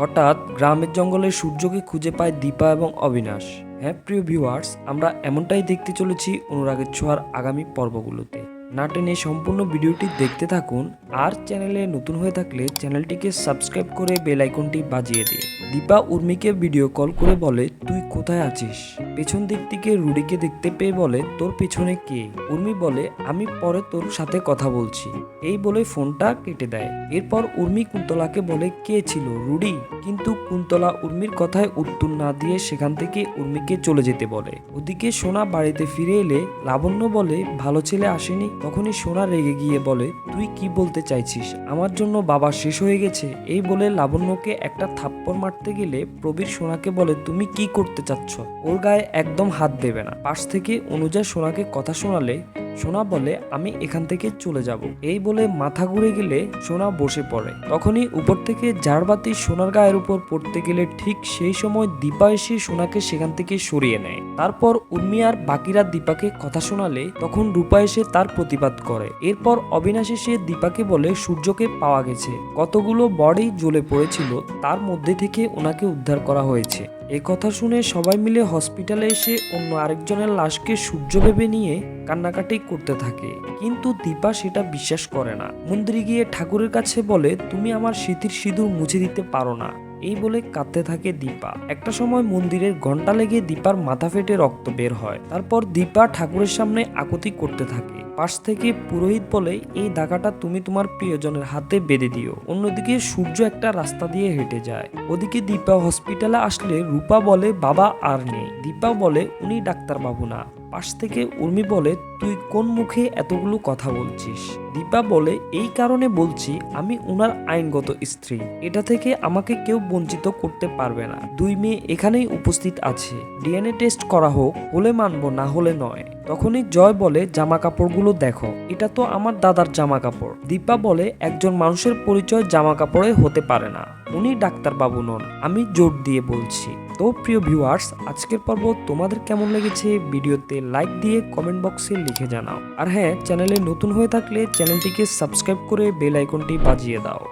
হঠাৎ গ্রামের জঙ্গলে সূর্যকে খুঁজে পায় দীপা এবং অবিনাশ। হ্যাঁ প্রিয় ভিউয়ার্স আমরা এমনটাই দেখতে চলেছি অনুরাগের ছোঁয়ার আগামী পর্বগুলোতে। না টেনে সম্পূর্ণ ভিডিওটি দেখতে থাকুন আর চ্যানেলে নতুন হয়ে থাকলে চ্যানেলটিকে সাবস্ক্রাইব করে বেল আইকনটি বাজিয়ে দিন। দীপা উর্মিকে ভিডিও কল করে বলে, তুই কোথায় আছিস? পেছন দিক থেকে রুডিকে দেখতে পেয়ে বলে, তোর পেছনে কে? উর্মি বলে, আমি পরে তোর সাথে কথা বলছি। এই বলে ফোনটা কেটে দেয়। এরপর উর্মি কুন্তলাকে বলে, কে ছিল রুডি? কিন্তু কুন্তলা উর্মির কথায় উত্তর না দিয়ে সেখান থেকে উর্মিকে চলে যেতে বলে। ওদিকে সোনা বাড়িতে ফিরে এলে লাবণ্য বলে, ভালো ছেলে আসেনি? তখনই সোনা রেগে গিয়ে বলে, তুই কি বলতে চাইছিস? আমার জন্য বাবা শেষ হয়ে গেছে। এই বলে লাবণ্যকে একটা থাপ্পড় মারতে গেলে প্রবীর সোনাকে বলে, তুমি কি করতে চাচ্ছ? ওর গায়ে একদম হাত দেবে না। পাশ থেকে অনুজা সোনাকে কথা শোনালে সোনা বলে, আমি এখান থেকে চলে যাব। এই বলে মাথা ঘুরে গেলে সোনা বসে পড়ে। তখনই উপর থেকে ঝাড়বাতি সোনার গায়ের উপর পড়তে গেলে ঠিক সেই সময় দীপা এসে সোনাকে সেখান থেকে সরিয়ে নেয়। তারপর উর্মি আর বাকিরা দীপাকে কথা শোনালে, তখন রূপা এসে তার প্রতিবাদ করে। এরপর অবিনাশ এসে দীপাকে বলে, সূর্যকে পাওয়া গেছে। কতগুলো বডি জ্বলে পড়েছিল, তার মধ্যে থেকে ওনাকে উদ্ধার করা হয়েছে। এ কথা শুনে সবাই মিলে হসপিটালে এসে অন্য আরেকজনের লাশকে সূর্য ভেবে নিয়ে কান্নাকাটি করতে থাকে। কিন্তু দীপা সেটা বিশ্বাস করে না। মন্দিরে গিয়ে ঠাকুরের কাছে বলে, তুমি আমার স্মৃতির সিঁদুর মুছে দিতে পারো না। এই বলে কাঁদতে থাকে দীপা। একটা সময় মন্দিরের ঘণ্টা লেগে দীপার মাথা ফেটে রক্ত বের হয়। তারপর দীপা ঠাকুরের সামনে আকুতি করতে থাকে। পাশ থেকে পুরোহিত বলে, এই দাগাটা তুমি তোমার প্রিয়জনের হাতে বেঁধে দিও। অন্যদিকে সূর্য একটা রাস্তা দিয়ে হেঁটে যায়। ওদিকে দীপা হসপিটালে আসলে রূপা বলে, বাবা আর নেই। দীপা বলে, উনি ডাক্তার বাবু না। পাশ থেকে উর্মি বলে, তুই কোন মুখে এতগুলো কথা বলছিস? দীপা বলে, এই কারণে বলছি, আমি উনার আইনগত স্ত্রী। এটা থেকে আমাকে কেউ বঞ্চিত করতে পারবে না। দুই মেয়ে এখানেই উপস্থিত আছে। ডিএনএ টেস্ট করা হোক, হলে মানব, না হলে নয়। তখনই জয় বলে জামা কাপড়গুলো দেখো। এটা তো আমার দাদার জামা কাপড় দীপা বলে, একজন মানুষের পরিচয় জামা কাপড়ে হতে পারে না। উনি ডাক্তারবাবু নন। আমি জোর দিয়ে বলছি। তো প্রিয় ভিউয়ার্স আজকের পর্ব তোমাদের কেমন লেগেছে? ভিডিওতে লাইক দিয়ে কমেন্ট বক্সে লিখে জানাও। আর হ্যাঁ চ্যানেলে নতুন হয়ে থাকলে চ্যানেলটিকে সাবস্ক্রাইব করে বেল আইকনটি বাজিয়ে দাও।